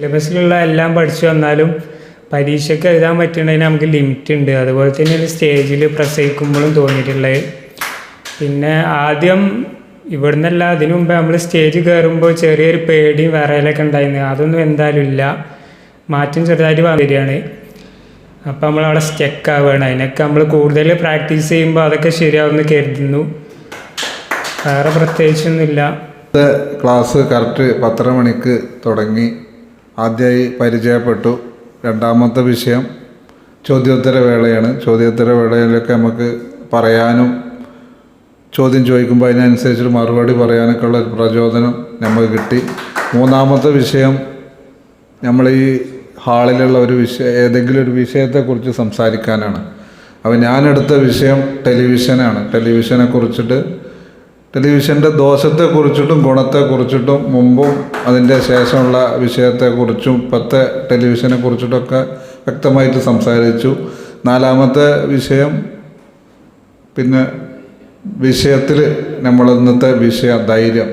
സിലബസിലുള്ള എല്ലാം പഠിച്ചു വന്നാലും പരീക്ഷയ്ക്ക് എഴുതാൻ പറ്റുന്നതിന് നമുക്ക് ലിമിറ്റ് ഉണ്ട്. അതുപോലെ തന്നെ ഒരു സ്റ്റേജിൽ പ്രസവിക്കുമ്പോഴും തോന്നിയിട്ടുള്ളത്. പിന്നെ ആദ്യം ഇവിടുന്നല്ല അതിനു മുമ്പ് നമ്മൾ സ്റ്റേജ് കയറുമ്പോൾ ചെറിയൊരു പേടിയും വിറയലൊക്കെ ഉണ്ടായിരുന്നു. അതൊന്നും എന്തായാലും ഇല്ല. മാറ്റം ചെറുതായിട്ട് വന്നിരിക്കുകയാണ്. അപ്പം നമ്മളവിടെ സ്റ്റെക്ക് ആവുകയാണ്. അതിനൊക്കെ നമ്മൾ കൂടുതൽ പ്രാക്ടീസ് ചെയ്യുമ്പോൾ അതൊക്കെ ശരിയാവുമെന്ന് കരുതുന്നു. വേറെ പ്രത്യേകിച്ചൊന്നുമില്ല. ക്ലാസ് കറക്റ്റ് പത്തര മണിക്ക് തുടങ്ങി. ആദ്യമായി പരിചയപ്പെട്ടു. രണ്ടാമത്തെ വിഷയം ചോദ്യോത്തര വേളയാണ് ചോദ്യോത്തര വേളയിലൊക്കെ നമുക്ക് പറയാനും ചോദ്യം ചോദിക്കുമ്പോൾ അതിനനുസരിച്ച് മറുപടി പറയാനൊക്കെ ഉള്ള ഒരു പ്രചോദനം നമുക്ക് കിട്ടി. മൂന്നാമത്തെ വിഷയം നമ്മൾ ഈ ഹാളിലുള്ള ഒരു വിഷയ ഏതെങ്കിലും ഒരു വിഷയത്തെക്കുറിച്ച് സംസാരിക്കാനാണ്. അപ്പോൾ ഞാനെടുത്ത വിഷയം ടെലിവിഷനാണ്. ടെലിവിഷനെ കുറിച്ചിട്ട് ടെലിവിഷന്റെ ദോഷത്തെക്കുറിച്ചിട്ടും ഗുണത്തെക്കുറിച്ചിട്ടും മുമ്പും അതിന്റെ ശേഷമുള്ള വിഷയത്തെക്കുറിച്ചും ഇപ്പോഴത്തെ ടെലിവിഷനെ കുറിച്ചിട്ടൊക്കെ വ്യക്തമായിട്ട് സംസാരിച്ചു. നാലാമത്തെ വിഷയം പിന്നെ വിഷയത്തിൽ നമ്മൾ ഇന്നത്തെ വിഷയ ധൈര്യം.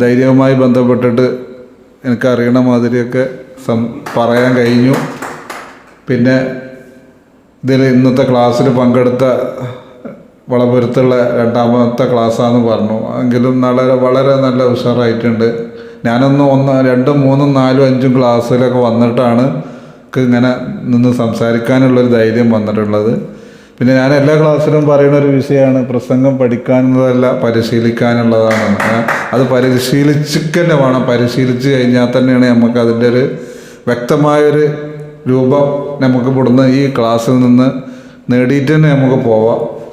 ധൈര്യവുമായി ബന്ധപ്പെട്ടിട്ട് എനിക്കറിയണ മാതിരിയൊക്കെ സം പറയാൻ കഴിഞ്ഞു. പിന്നെ ഇതിൽ ഇന്നത്തെ ക്ലാസ്സിൽ പങ്കെടുത്ത വളപുരത്തുള്ള രണ്ടാമത്തെ ക്ലാസ്സാന്ന് പറഞ്ഞു. എങ്കിലും വളരെ വളരെ നല്ല ഉഷാറായിട്ടുണ്ട്. ഞാനൊന്ന് ഒന്ന് രണ്ടും മൂന്നും നാലും അഞ്ചും ക്ലാസ്സിലൊക്കെ വന്നിട്ടാണ് ഇങ്ങനെ നിന്ന് സംസാരിക്കാനുള്ളൊരു ധൈര്യം വന്നിട്ടുള്ളത്. പിന്നെ ഞാൻ എല്ലാ ക്ലാസ്സിലും പറയുന്ന ഒരു വിഷയമാണ് പ്രസംഗം പഠിക്കാനുള്ളതല്ല പരിശീലിക്കാനുള്ളതാണ്. അത് പരിശീലിച്ചിക്കന്നെ വേണം. പരിശീലിച്ച് കഴിഞ്ഞാൽ തന്നെയാണ് നമുക്ക് അതിന്റെ ഒരു വ്യക്തമായൊരു രൂപം നമുക്ക് ഇവിടുന്ന് ഈ ക്ലാസ്സിൽ നിന്ന് നേടിയിട്ട് തന്നെ നമുക്ക് പോവാം.